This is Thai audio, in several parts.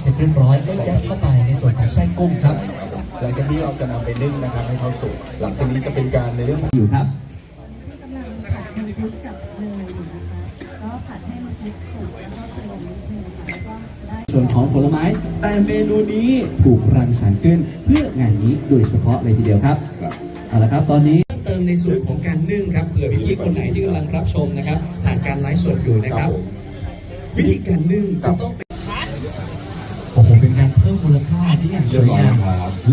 เสร็จเรียบร้อยก็ยัดเข้าไปในส่วนของไส้กุ้งครับ หลังจากนี้เราจะนำไปนึ่งนะครับให้เขาสุกหลังจากนี้จะเป็นการในเรื่องอยู่ครับกำลังผัดมังคุดกับเนยอยู่นะคะก็ผัดให้มังคุดสุกแล้วก็เติมนิดนึงค่ะแล้วก็ได้ส่วนของผลไม้ แต่เมนูนี้ถูกรังสรรค์ขึ้นเพื่องานนี้โดยเฉพาะเลยทีเดียวครับเอาละครับตอนนี้เติมในส่วนของการนึ่งครับเผื่อพี่ๆคนไหนที่กำลังรับชมนะครับผ่านการไลฟ์สดอยู่นะครับ วิธีการนึ่งจะต้องเป็นโอ้โห เป็นการเพิ่มมูลค่าที่อย่างสวยงาม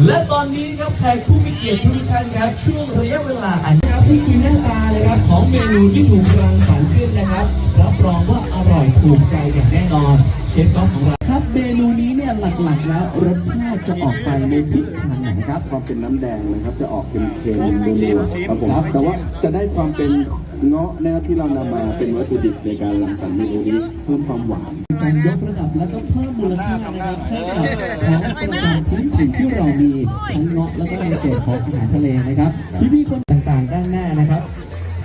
และตอนนี้ครับแขกผู้มีเกียรติทุกท่านครับ ช่วงระยะเวลาอันนี้ครับนี่คือหน้าตาเลยครับของเมนูที่ถูกรังสรรค์ขึ้นนะครับรับรองว่าอร่อยถูกใจอย่างแน่นอน เชฟก๊อฟของเราครับเมนูนี้เนี่ยหลักๆ แล้วรสชาติจะออกไปในทิศทางไหนครับความเป็นน้ำแดงนะครับจะออกเป็นเค็มนัวๆครับผมแต่ว่าจะได้ความเป็น เงาะนะครับที่เรานำมาเป็นวัตถุดิบในการรังสรรค์เมนูนี้เพิ่มความหวานการยกระดับและก็เพิ่มมูลค่านะครับให้กับของประจำพื้นถิ่นที่เรามีทั้งเงาะแล้วก็ในส่วนของอาหารทะเลนะครับพี่ๆคนต่างๆด้านหน้านะครับ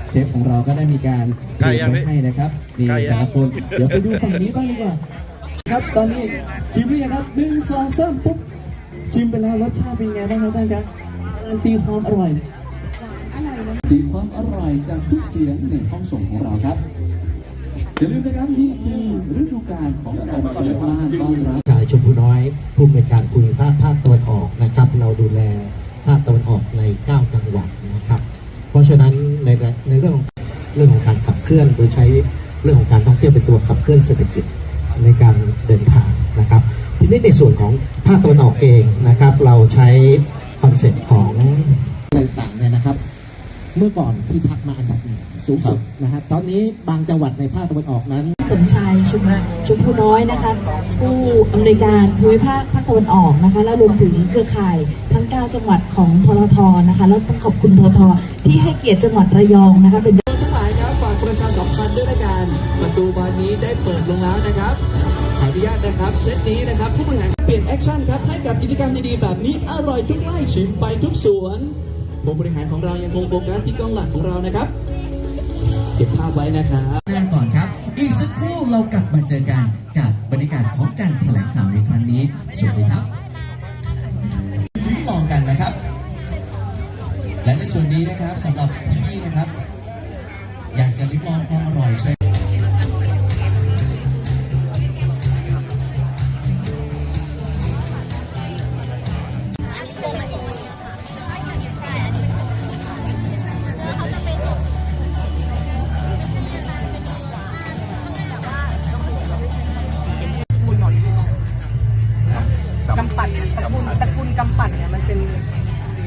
เชฟของเราก็ได้มีการเตรียมไว้ให้นะครับนี่แต่ละคนเดี๋ยวไปดูฝั่งนี้บ้างดีกว่าครับตอนนี้ชิมหรือยังครับหนึ่งสองสามปุ๊บชิมไปแล้วรสชาติเป็นไงบ้างครับท่านครับการันตีความอร่อย ตีความอร่อยจากทุกเสียงในห้องส่งของเราครับอย่าลืมนะครับนี่คือฤดูกาลของการเปิดบ้านต้อนรับชายชมพูน้อย ผู้อำนวยการภูมิภาคภาคตะวันออกนะครับ เราดูแลภาคตะวันออกใน 9 จังหวัดนะครับ เพราะฉะนั้นในในเรื่องของเรื่องของการขับเคลื่อนโดยใช้เรื่องของการท่องเที่ยวเป็นตัวขับเคลื่อนเศรษฐกิจในการเดินทางนะครับ ทีนี้ในส่วนของภาคตะวันออกเองนะครับ เราใช้คอนเซ็ปต์ของอะไรต่างๆเนี่ยนะครับ เมื่อก่อนที่พักมาอันดับหนึ่งสูงสุดนะครับตอนนี้บางจังหวัดในภาคตะวันออกนั้น สมชายชุมชุมพูน้อยนะคะ ผู้อำนวยการภูมิภาคภาคตะวันออกนะคะ แล้วรวมถึงเครือข่ายทั้ง 9 จังหวัดของทรทนะคะ แล้วต้องขอบคุณทรทที่ให้เกียรติจังหวัดระยองนะคะเป็นทั้งหลายครับฝากประชาสัมพันธ์ด้วยละกันประตูบานนี้ได้เปิดลงแล้วนะครับขออนุญาตนะครับเซตนี้นะครับผู้บริหารเปลี่ยนแอคชั่นครับให้กับกิจกรรมดีๆแบบนี้อร่อยทุกไร่ชิมไปทุกสวน ผู้บริหารของเรายังคงโฟกัสที่กล้องหลักของเรานะครับ เก็บภาพไว้นะครับแรกก่อนครับ อีกสักครู่เรากลับมาเจอกันกับบรรยากาศของการแถลงข่าวในครั้งนี้สวัสดีครับลิ้มลองกันนะครับ และในส่วนนี้นะครับสำหรับพี่ๆนะครับ อยากจะลิ้มลองความ เนี่ยมันเป็น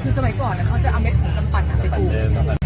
คือสมัยก่อนเนี่ยเขาจะเอาเม็ดของกำปั่นอะไปปลูก